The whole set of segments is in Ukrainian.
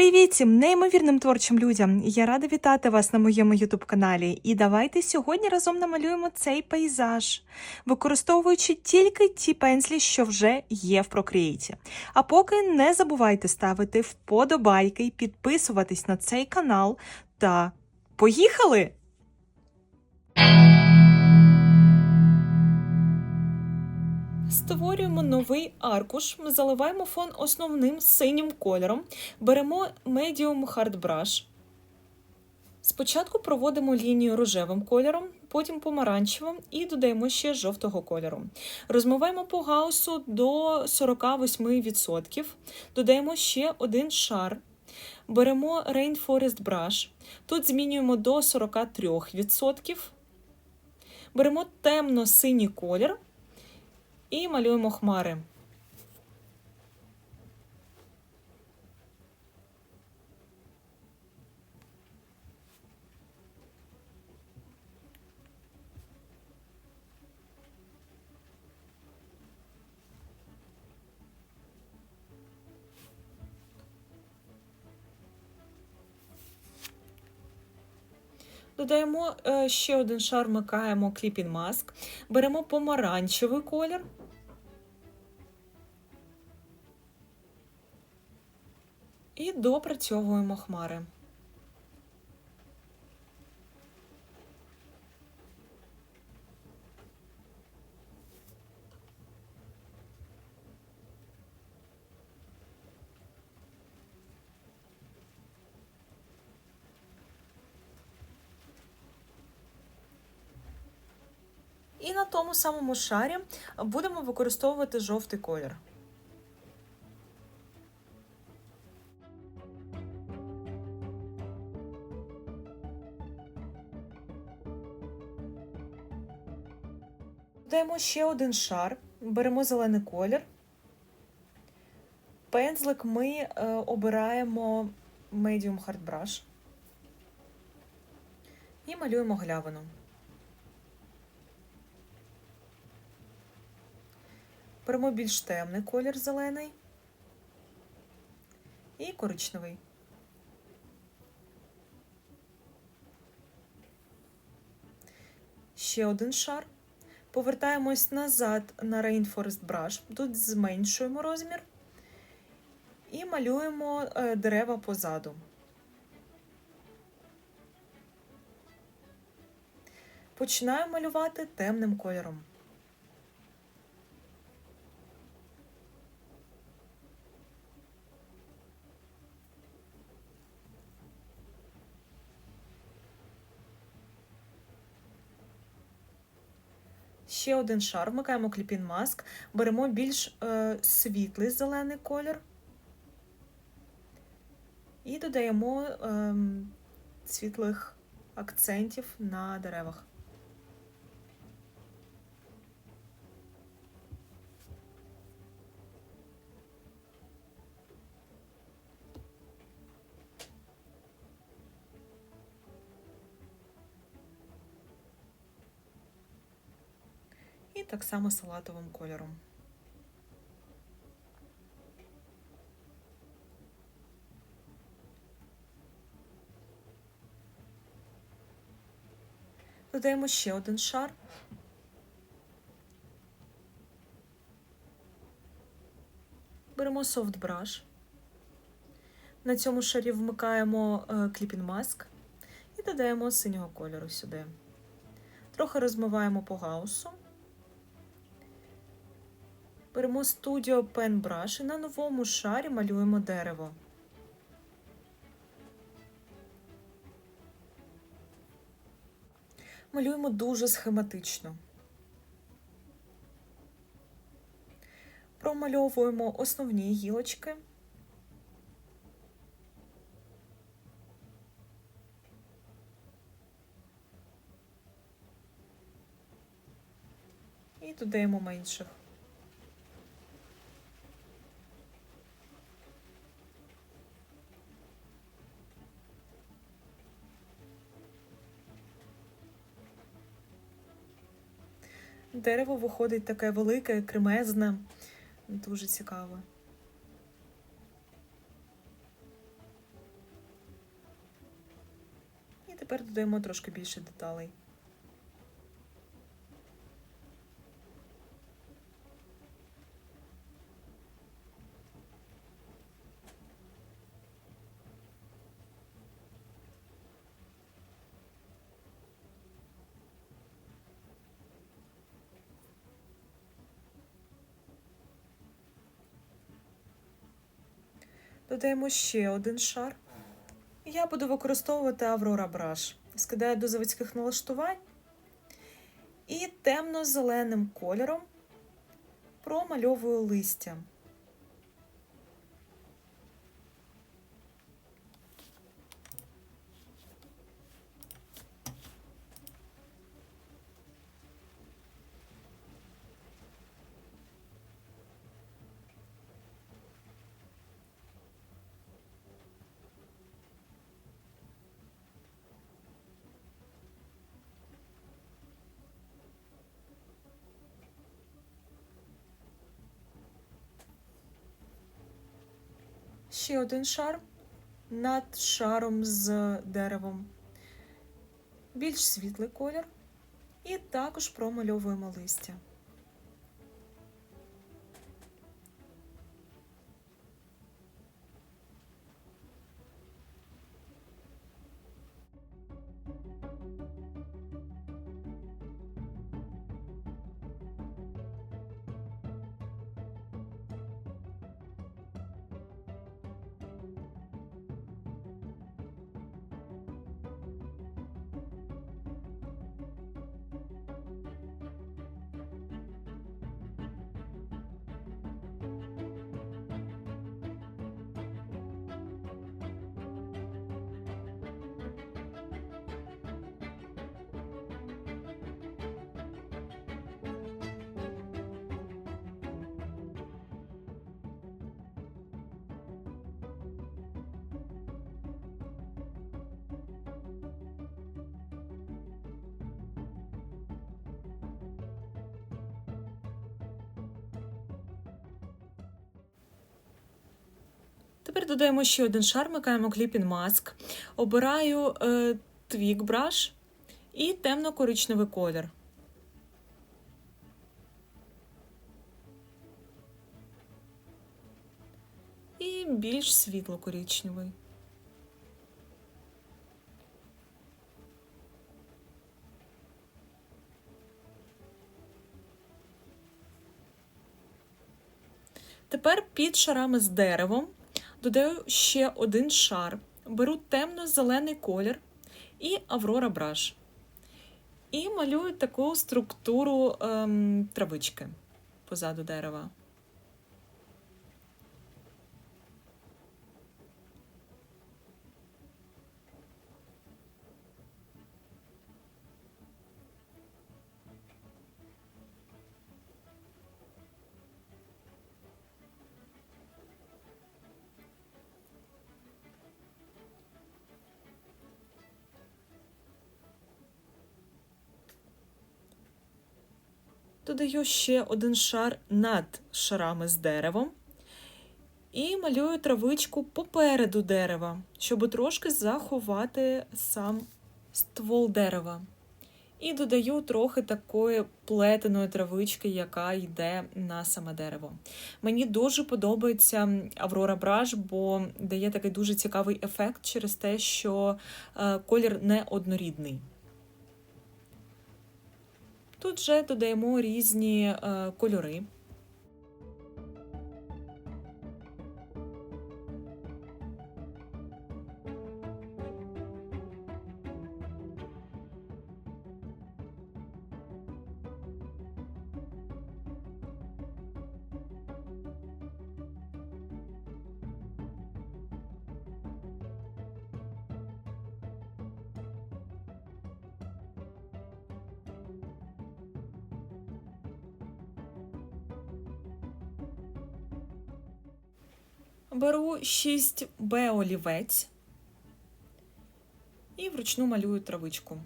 Привіт всім неймовірним творчим людям! Я рада вітати вас на моєму ютуб каналі. І давайте сьогодні разом намалюємо цей пейзаж, використовуючи тільки ті пензлі, що вже є в Procreate. А поки не забувайте ставити вподобайки підписуватись на цей канал. Та поїхали! Створюємо новий аркуш, заливаємо фон основним синім кольором, беремо Medium Hard Brush. Спочатку проводимо лінію рожевим кольором, потім помаранчевим і додаємо ще жовтого кольору. Розмиваємо по гаусу до 48%. Додаємо ще один шар. Беремо Rainforest Brush. Тут змінюємо до 43%. Беремо темно-синій колір і малюємо хмари. Додаємо е, ще один шар, вмикаємо Clipping Mask, беремо помаранчевий колір. І допрацьовуємо хмари. І на тому самому шарі будемо використовувати жовтий колір. Додаємо ще один шар, беремо зелений колір. Пензлик ми е, обираємо Medium Hard Brush і малюємо глявину. Беремо більш темний колір зелений і коричневий. Ще один шар. Повертаємось назад на Rainforest Brush. Тут зменшуємо розмір і малюємо е, дерева позаду. Починаю малювати темним кольором. Ще один шар, вмикаємо кліпін маск, беремо більш е, світлий зелений колір. І додаємо е, світлих акцентів на деревах. Так само салатовим кольором. Додаємо ще один шар. Беремо soft brush. На цьому шарі вмикаємо е, Clipping Mask і додаємо синього кольору сюди. Трохи розмиваємо по гаусу. Беремо Pen Brush і на новому шарі малюємо дерево. Малюємо дуже схематично. Промальовуємо основні гілочки. І додаємо менших. Дерево виходить таке велике, кремезне, дуже цікаво. І тепер додаємо трошки більше деталей. Додаємо ще один шар. Я буду використовувати Аврора Brush. Скидаю до заводських налаштувань і темно-зеленим кольором промальовую листя. Ще один шар над шаром з деревом. Більш світлий колір. І також промальовуємо листя. Тепер додаємо ще один шар, микаємо Clipping Mask. Обираю е, Twig Brush і темно-коричневий колір. І більш світло-коричневий. Тепер під шарами з деревом додаю ще один шар, беру темно-зелений колір і Аврора Браш. І малюю таку структуру ем, травички позаду дерева. Додаю ще один шар над шарами з деревом і малюю травичку попереду дерева, щоб трошки заховати сам ствол дерева. І додаю трохи такої плетеної травички, яка йде на саме дерево. Мені дуже подобається Aurora Brush, бо дає такий дуже цікавий ефект через те, що е, колір не однорідний. Тут вже додаємо різні е, кольори. Беру 6Б олівець і вручну малюю травичку.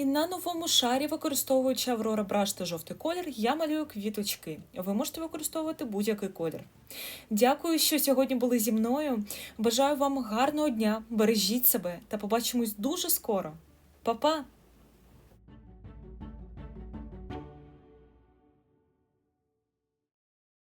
І на новому шарі, використовуючи Аврора Brush та жовтий колір, я малюю квіточки. Ви можете використовувати будь-який колір. Дякую, що сьогодні були зі мною. Бажаю вам гарного дня, бережіть себе та побачимось дуже скоро. Па-па!